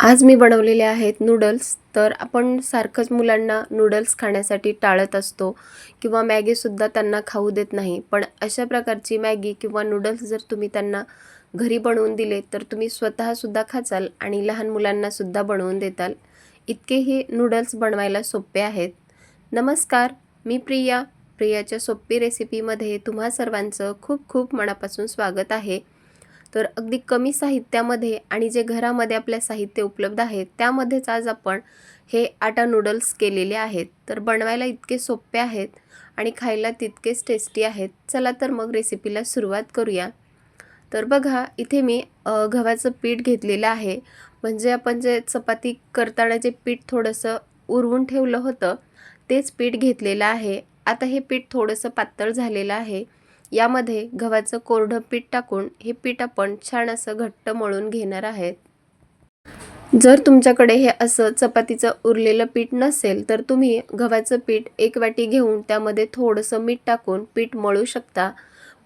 आज मी बनवलेले आहेत नूडल्स तर आपण सारखंच मुलांना नूडल्स खाण्यासाठी टाळत असतो किंवा मॅगीसुद्धा त्यांना खाऊ देत नाही. पण अशा प्रकारची मॅगी किंवा नूडल्स जर तुम्ही त्यांना घरी बनवून दिले तर तुम्ही स्वतःसुद्धा खाचाल आणि लहान मुलांनासुद्धा बनवून देताल. इतकेही नूडल्स बनवायला सोपे आहेत. नमस्कार मी प्रिया. प्रियाच्या सोपी रेसिपीमध्ये तुम्हा सर्वांचं खूप खूप मनापासून स्वागत आहे. तर अगदी कमी साहित्यामध्ये आणि जे घरामध्ये आपल्या साहित्य उपलब्ध आहे त्यामध्येच आज आपण हे आटा नूडल्स केलेले आहेत. तर बनवायला इतके सोपे आहेत आणि खायला तितकेच टेस्टी आहेत. चला तर मग रेसिपीला सुरुवात करूया. तर बघा इथे मी गव्हाचं पीठ घेतलेलं आहे. म्हणजे आपण जे चपाती करताना जे पीठ थोडंसं उरवून ठेवलं होतं तेच पीठ घेतलेलं आहे. आता हे पीठ थोडंसं पातळ झालेलं आहे. यामध्ये गव्हाचं कोरडं पीठ टाकून हे पीठ आपण छान असं घट्ट मळून घेणार आहेत. जर तुमच्याकडे हे असं चपातीचं उरलेलं पीठ नसेल तर तुम्ही गव्हाचं पीठ एक वाटी घेऊन त्यामध्ये थोडंसं मीठ टाकून पीठ मळू शकता.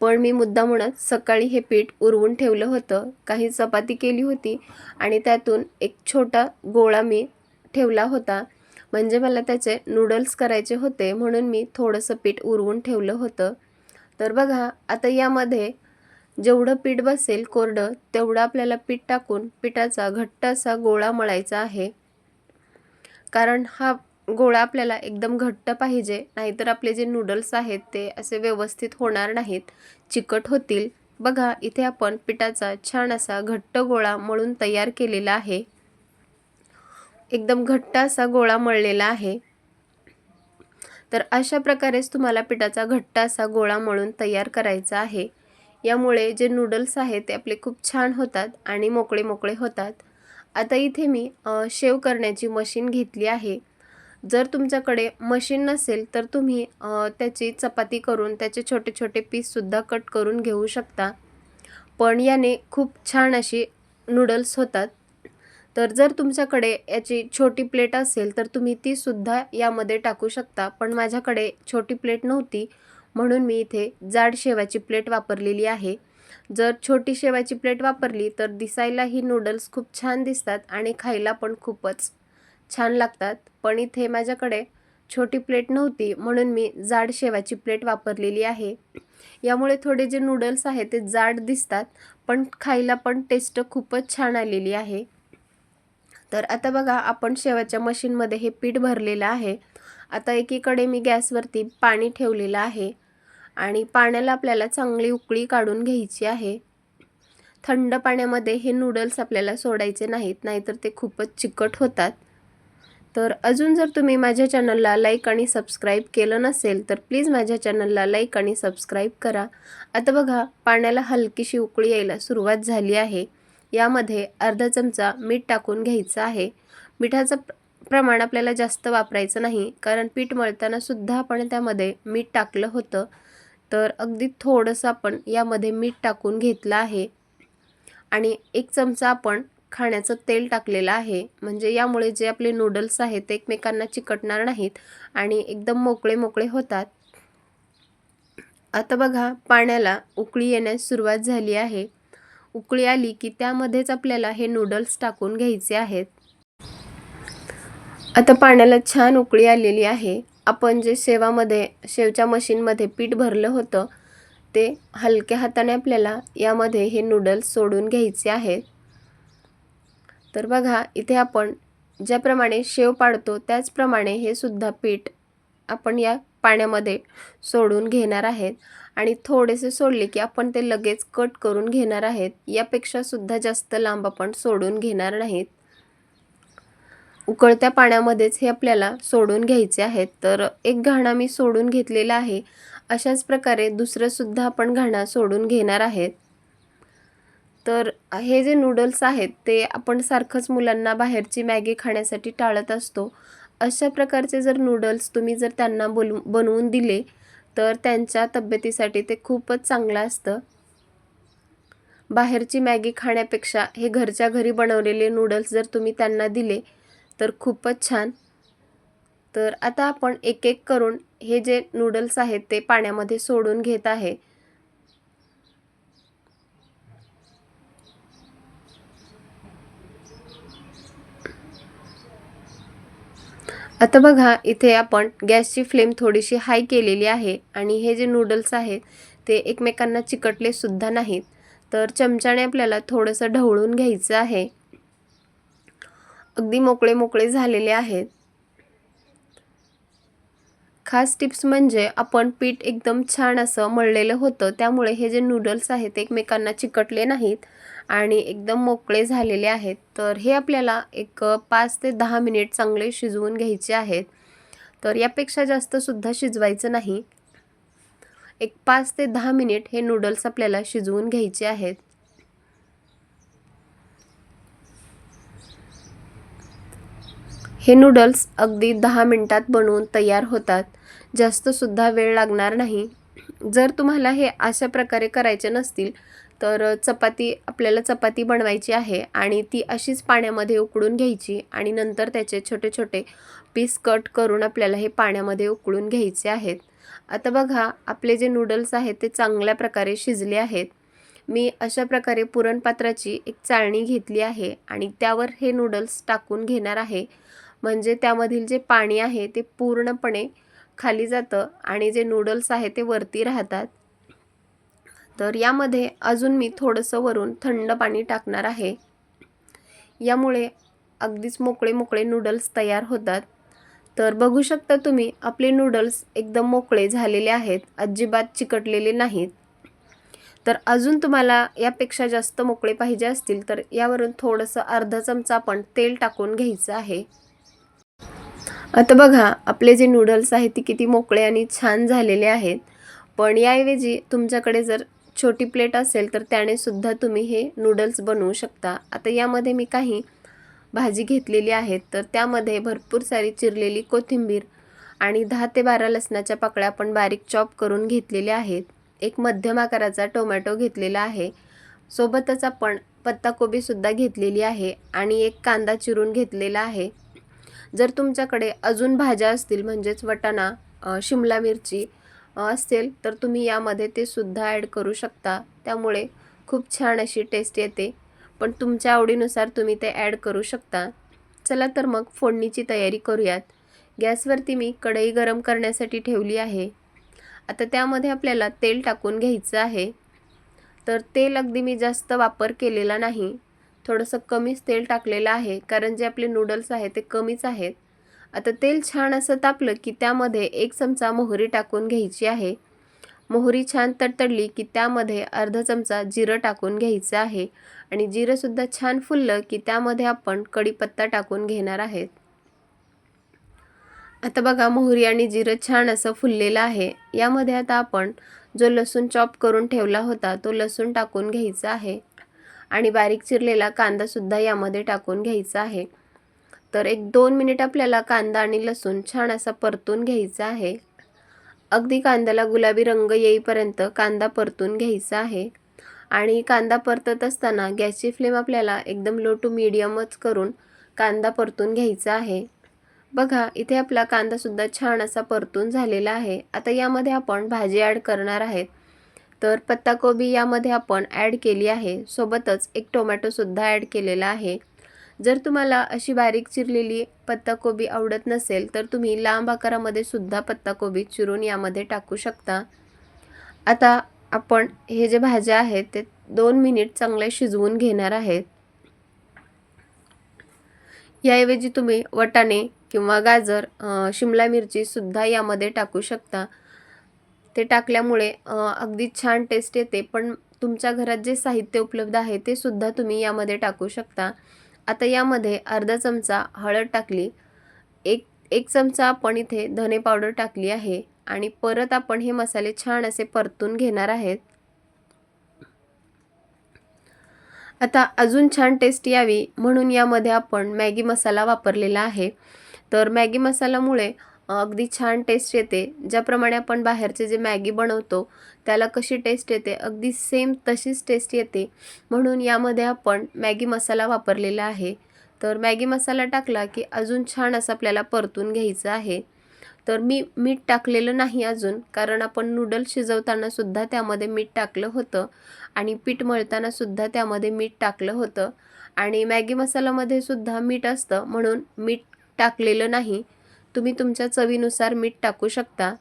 पण मी मुद्दा म्हणत सकाळी हे पीठ उरवून ठेवलं होतं काही चपाती केली होती आणि त्यातून एक छोटा गोळा मी ठेवला होता. म्हणजे मला त्याचे नूडल्स करायचे होते म्हणून मी थोडंसं पीठ उरवून ठेवलं होतं. तर बघा आता यामध्ये जेवढं पीठ बसेल कोरडं तेवढं आपल्याला पीठ टाकून पिठाचा घट्ट असा गोळा मळायचा आहे. कारण हा गोळा आपल्याला एकदम घट्ट पाहिजे नाहीतर आपले जे नूडल्स आहेत ते असे व्यवस्थित होणार नाहीत चिकट होतील. बघा इथे आपण पिठाचा छान असा घट्ट गोळा मळून तयार केलेला आहे. एकदम घट्ट असा गोळा मळलेला आहे. तर अशा प्रकारेच तुम्हाला पिठाचा घट्ट असा गोळा मळून तयार करायचा आहे. यामुळे जे नूडल्स आहेत ते आपले खूप छान होतात आणि मोकळे मोकळे होतात. आता इथे मी शेव करण्याची मशीन घेतली आहे. जर तुमच्याकडे मशीन नसेल तर तुम्ही त्याची चपाती करून त्याचे छोटे छोटे पीससुद्धा कट करून घेऊ शकता. पण याने खूप छान अशी नूडल्स होतात. तर जर तुमच्याकडे याची छोटी प्लेट असेल तर तुम्ही तीसुद्धा यामध्ये टाकू शकता. पण माझ्याकडे छोटी प्लेट नव्हती म्हणून मी इथे जाड शेवाची प्लेट वापरलेली आहे. जर छोटी शेवाची प्लेट वापरली तर दिसायला ही नूडल्स खूप छान दिसतात आणि खायला पण खूपच छान लागतात. पण इथे माझ्याकडे छोटी प्लेट नव्हती म्हणून मी जाड शेवाची प्लेट वापरलेली आहे. यामुळे थोडे जे नूडल्स आहेत ते जाड दिसतात पण खायला पण टेस्ट खूपच छान आलेली आहे. तर आता बघा आपण शेवाच्या मशीनमध्ये हे पीठ भरलेलं आहे. आता एकीकडे मी गॅसवरती पाणी ठेवलेलं आहे आणि पाण्याला आपल्याला चांगली उकळी काढून घ्यायची आहे. थंड पाण्यामध्ये हे नूडल्स आपल्याला सोडायचे नाहीत नाहीतर ते खूपच चिकट होतात. तर अजून जर तुम्ही माझ्या चॅनलला लाईक आणि सबस्क्राईब केलं नसेल तर प्लीज माझ्या चॅनलला लाईक आणि सबस्क्राईब करा. आता बघा पाण्याला हलकीशी उकळी यायला सुरुवात झाली आहे. यामध्ये अर्धा चमचा मीठ टाकून घ्यायचं आहे. मिठाचं प्र- प्रमाण आपल्याला जास्त वापरायचं नाही कारण पीठ मळताना सुद्धा आपण त्यामध्ये मीठ टाकलं होतं. तर अगदी थोडंसं आपण यामध्ये मीठ टाकून घेतलं आहे. आणि एक चमचा आपण खाण्याचं तेल टाकलेलं आहे. म्हणजे यामुळे जे आपले नूडल्स आहेत ते एकमेकांना चिकटणार नाहीत आणि एकदम मोकळे मोकळे होतात. आता बघा पाण्याला उकळी येण्यास सुरुवात झाली आहे. उकळी आली की त्यामध्येच आपल्याला हे नूडल्स टाकून घ्यायचे आहेत. आता पाण्याला छान उकळी आलेली आहे. आपण जे शेवामध्ये शेवच्या मशीनमध्ये पीठ भरलं होतं ते हलक्या हाताने आपल्याला यामध्ये हे नूडल्स सोडून घ्यायचे आहेत. तर बघा इथे आपण ज्याप्रमाणे शेव पाडतो त्याचप्रमाणे हे सुद्धा पीठ आपण या पाण्यामध्ये सोडून घेणार आहेत. आणि थोडेसे सोडले की आपण ते लगेच कट करून घेणार आहेत. यापेक्षा सुद्धा जास्त लांब आपण सोडून घेणार नाहीत. उकळत्या पाण्यामध्येच हे आपल्याला सोडून घ्यायचे आहेत. तर एक घाणा मी सोडून घेतलेला आहे. अशाच प्रकारे दुसरंसुद्धा आपण घाणा सोडून घेणार आहेत. तर हे जे नूडल्स आहेत ते आपण सारखंच मुलांना बाहेरची मॅगी खाण्यासाठी टाळत असतो. अशा प्रकारचे जर नूडल्स तुम्ही जर त्यांना बोलू बनवून दिले तर त्यांच्या तब्येतीसाठी ते खूपच चांगलं असतं. बाहेरची मॅगी खाण्यापेक्षा हे घरच्या घरी बनवलेले नूडल्स जर तुम्ही त्यांना दिले तर खूपच छान. तर आता आपण एक एक करून हे जे नूडल्स आहेत ते पाण्यामध्ये सोडून घेत आहे. आता बघा इथे आपण गॅसची फ्लेम थोडीशी हाय केलेली आहे आणि हे जे नूडल्स आहेत ते एकमेकांना चिकटले सुद्धा नाहीत. तर चमच्याने आपल्याला थोडंसं ढवळून घ्यायचं आहे. अगदी मोकळे मोकळे झालेले आहेत. खास टिप्स म्हणजे आपण पीठ एकदम छान असं मळलेलं होतं त्यामुळे हे जे नूडल्स आहेत ते एकमेकांना चिकटले नाहीत. आणि एकदम मोकळे झालेले आहेत. तर हे आपल्याला एक पाच ते दहा मिनिट चांगले शिजवून घ्यायचे आहेत. तर यापेक्षा जास्तसुद्धा शिजवायचं नाही. एक पाच ते दहा मिनिट हे नूडल्स आपल्याला शिजवून घ्यायचे आहेत. हे नूडल्स अगदी दहा मिनटात बनवून तयार होतात. जास्तसुद्धा वेळ लागणार नाही. जर तुम्हाला हे अशा प्रकारे करायचे नसतील तर चपाती आपल्याला चपाती बनवायची आहे आणि ती अशीच पाण्यामध्ये उकळून घ्यायची आणि नंतर त्याचे छोटे छोटे पीस कट करून आपल्याला हे पाण्यामध्ये उकळून घ्यायचे आहेत. आता बघा आपले जे नूडल्स आहेत ते चांगल्या प्रकारे शिजले आहेत. मी अशा प्रकारे पुरणपात्राची एक चाळणी घेतली आहे आणि त्यावर हे नूडल्स टाकून घेणार आहे. म्हणजे त्यामधील जे पाणी आहे ते पूर्णपणे खाली जातं आणि जे नूडल्स आहे ते वरती राहतात. तर यामध्ये अजून मी थोडंसं वरून थंड पाणी टाकणार आहे. यामुळे अगदीच मोकळे मोकळे नूडल्स तयार होतात. तर बघू शकता तुम्ही आपले नूडल्स एकदम मोकळे झालेले आहेत अजिबात चिकटलेले नाहीत. तर अजून तुम्हाला यापेक्षा जास्त मोकळे पाहिजे असतील तर यावरून थोडंसं अर्धा चमचा आपण तेल टाकून घ्यायचं आहे. आता बघा आपले जे नूडल्स आहेत ते किती मोकळे आणि छान झालेले आहेत. पण याऐवजी तुमच्याकडे जर छोटी प्लेट असेल तर त्याने सुद्धा तुम्ही हे नूडल्स बनवू शकता. आता यामध्ये मी काही भाजी घेतलेली आहे तर त्यामध्ये भरपूर सारी चिरलेली कोथिंबीर आणि दहा ते बारा लसणाच्या पाकळ्या आपण बारीक चॉप करून घेतलेल्या आहेत. एक मध्यम आकाराचा टोमॅटो घेतलेला आहे. सोबतच आपण पत्ताकोबीसुद्धा घेतलेली आहे आणि एक कांदा चिरून घेतलेला आहे. जर तुमच्याकडे अजून भाज्या असतील म्हणजेच वटाणा शिमला मिरची असेल तर तुम्ही यामध्ये ते सुद्धा ॲड करू शकता. त्यामुळे खूप छान अशी टेस्ट येते. पण तुमच्या आवडीनुसार तुम्ही ते ॲड करू शकता. चला तर मग फोडणीची तयारी करूयात. गॅसवरती मी कढई गरम करण्यासाठी ठेवली आहे. आता त्यामध्ये आपल्याला तेल टाकून घ्यायचं आहे. तर तेल अगदी मी जास्त वापर केलेला नाही. थोडंसं कमीच तेल टाकलेलं आहे कारण जे आपले नूडल्स आहेत ते कमीच आहेत. आता तेल छान असं तापलं की त्यामध्ये एक चमचा मोहरी टाकून घ्यायची आहे. मोहरी छान तडतडली की त्यामध्ये अर्धा चमचा जिरं टाकून घ्यायचं आहे आणि जिरंसुद्धा छान फुललं की त्यामध्ये आपण कढीपत्ता टाकून घेणार आहेत. आता बघा मोहरी आणि जिरं छान असं फुललेलं आहे. यामध्ये आता आपण जो लसूण चॉप करून ठेवला होता तो लसूण टाकून घ्यायचा आहे. आणि बारीक चिरलेला कांदासुद्धा यामध्ये टाकून घ्यायचा आहे. तर एक दोन मिनिट आपल्याला कांदा आणि लसूण छान असा परतून घ्यायचा आहे. अगदी कांद्याला गुलाबी रंग येईपर्यंत कांदा परतून घ्यायचा आहे. आणि कांदा परतत असताना गॅसची फ्लेम आपल्याला एकदम लो टू मीडियमच करून कांदा परतून घ्यायचा आहे. बघा इथे आपला कांदासुद्धा छान असा परतून झालेला आहे. आता यामध्ये आपण भाजी ॲड करणार आहेत. तर पत्ताकोबी यामध्ये आपण ॲड केली आहे. सोबतच एक टोमॅटोसुद्धा ॲड केलेला आहे. जर तुम्हाला अशी बारीक चिरलेली पत्ताकोबी आवडत नसेल तर तुम्ही लांब आकारामध्ये सुद्धा पत्ताकोबी चिरून यामध्ये टाकू शकता. आता आपण हे जे भाज्या आहेत ते दोन मिनिट चांगले शिजवून घेणार आहेत. याऐवजी तुम्ही वटाणे किंवा गाजर शिमला मिरचीसुद्धा यामध्ये टाकू शकता. ते टाकल्यामुळे अगदी छान टेस्ट येते पण तुमच्या घरात जे साहित्य उपलब्ध आहे ते सुद्धा तुम्ही यामध्ये टाकू शकता. आता यामध्ये अर्धा चमचा हळद टाकली एक एक चमचा आपण इथे धने पावडर टाकली आहे आणि परत आपण हे मसाले छान असे परतून घेणार आहेत. आता अजून छान टेस्ट यावी म्हणून यामध्ये आपण मॅगी मसाला वापरलेला आहे. तर मॅगी मसाल्यामुळे अगदी छान टेस्ट येते. ज्याप्रमाणे आपण बाहेरचे जे मॅगी बनवतो त्याला कशी टेस्ट येते अगदी सेम तशीच टेस्ट येते. म्हणून यामध्ये आपण मॅगी मसाला वापरलेला आहे. तर मॅगी मसाला टाकला की अजून छान असं आपल्याला परतून घ्यायचं आहे. तर मी मीठ टाकलेलं नाही अजून कारण आपण नूडल्स शिजवतानासुद्धा त्यामध्ये मीठ टाकलं होतं आणि पीठ मळतानासुद्धा त्यामध्ये मीठ टाकलं होतं. आणि मॅगी मसाल्यामध्ये सुद्धा मीठ असतं म्हणून मीठ टाकलेलं नाही. तुम्ही तुमच्या चवीनुसार मीठ टाकू शकता.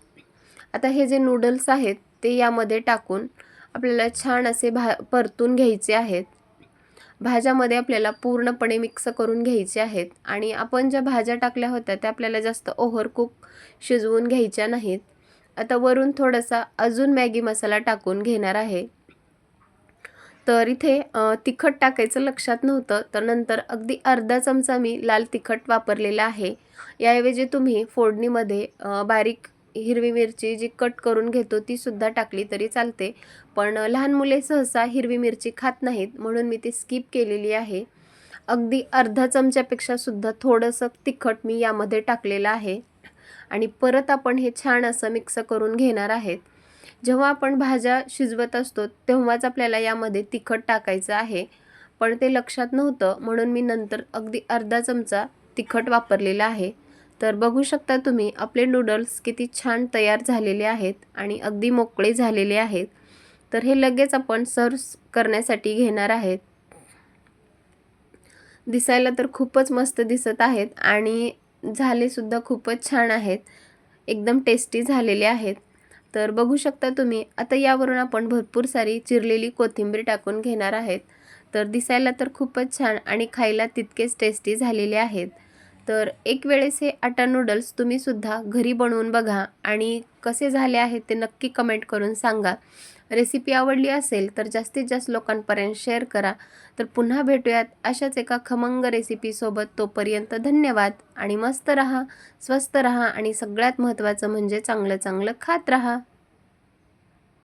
आता हे जे नूडल्स आहेत ते यामध्ये टाकून आपल्याला छान असे भा परतून घ्यायचे आहेत. भाज्यामध्ये आपल्याला पूर्णपणे मिक्स करून घ्यायचे आहेत आणि आपण ज्या भाज्या टाकल्या होत्या त्या आपल्याला जास्त ओव्हरकूक शिजवून घ्यायच्या नाहीत. आता वरून थोडासा अजून मॅगी मसाला टाकून घेणार आहे. तर इथे तिखट टाकायचं लक्षात नव्हतं. तर नंतर अगदी अर्धा चमचा मी लाल तिखट वापरलेला आहे. याऐवजी तुम्ही फोडणीमध्ये बारीक हिरवी मिरची जी कट करून घेतो ती सुद्धा टाकली तरी चालते. पण लहान मुले सहसा हिरवी मिरची खात नाहीत म्हणून मी ती स्किप केलेली आहे. अगदी अर्धा चमच्यापेक्षा सुद्धा थोडंसं तिखट मी यामध्ये टाकलेलं आहे. आणि परत आपण हे छान असं मिक्स करून घेणार आहेत. जेव्हा आपण भाज्या शिजवत असतो तेव्हाच आपल्याला यामध्ये तिखट टाकायचं आहे. पण ते लक्षात नव्हतं म्हणून मी नंतर अगदी अर्धा चमचा तिखट वापरलेला आहे. तर बघू शकता तुम्ही आपले नूडल्स किती छान तयार झालेले आहेत आणि अगदी मोकळे झालेले आहेत. तर हे लगेच आपण सर्व करण्यासाठी घेणार आहेत. दिसायला तर खूपच मस्त दिसत आहेत आणि झालेसुद्धा खूपच छान आहेत. एकदम टेस्टी झालेले आहेत. तर बघू शकता तुम्ही आता यावरून आपण भरपूर सारी चिरलेली कोथिंबीर टाकून घेणार आहेत. तर दिसायला तर खूपच छान आणि खायला तितकेच टेस्टी झालेले आहेत. तर एक वेळेस हे आटा नूडल्स तुम्ही सुद्धा घरी बनवून बघा आणि कसे झाले आहेत ते नक्की कमेंट करून सांगा. रेसिपी आवडली असेल तर जास्तीत जास्त लोकांपर्यंत शेअर करा. तर पुन्हा भेटूयात अशाच एका खमंग रेसिपीसोबत तोपर्यंत धन्यवाद आणि मस्त रहा स्वस्त रहा आणि सगळ्यात महत्त्वाचं म्हणजे चांगलं चांगलं खात रहा.